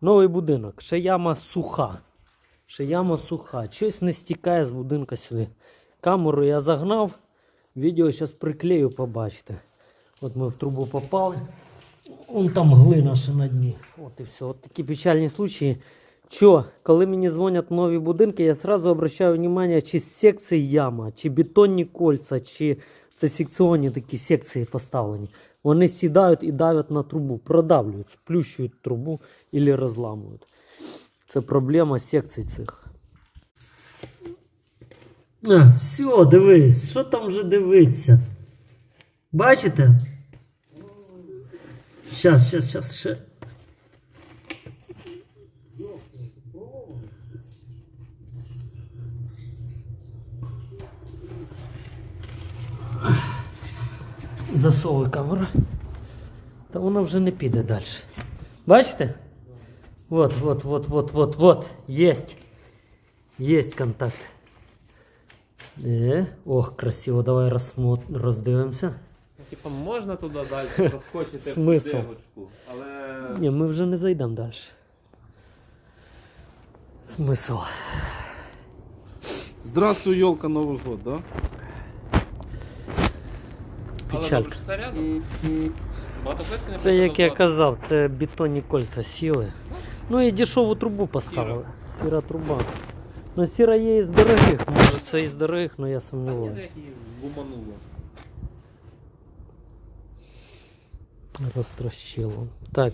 Новий будинок. Ще яма суха. Ще яма суха. Щось не стікає з будинка сюди. Камеру я загнав. Відео зараз приклею, побачите. От ми в трубу попали. Вон там глина ще на дні. От і все. От такі печальні случаї. Що, коли мені дзвонять нові будинки, я сразу обращаю внимание, чи з секції яма, чи бетонні кольця, чи це секціонні такі секції поставлені. Вони сідають і давлять на трубу, продавлюють, сплющують трубу або розламують. Це проблема секцій цих. А, все, дивись, що там вже дивиться? Бачите? Щас, щас, щас, ще. Засовуй камеру. Та вона вже не піде далі. Бачите? Вот, вот, вот, вот, вот, вот. Есть. Есть контакт. Е, ох, красиво. Давай розсмо... роздивимося. Ну, Типа можна туди далі проскочити Смисл? в дигочку, але Ні, ми вже не зайдемо далі. Смисл. Здравствуй, елка, Новый год, да? але Печалька. добре, що це рядом. Багато плитки не Це як я посадили. казав, це бетонні кольця сіли. Ну і дешеву трубу поставили. Сіра труба. Ну сіра є із дорогих, може це із дорогих, але я Та ні, сумніваюся. як її гумануло. Розтрощило. Так,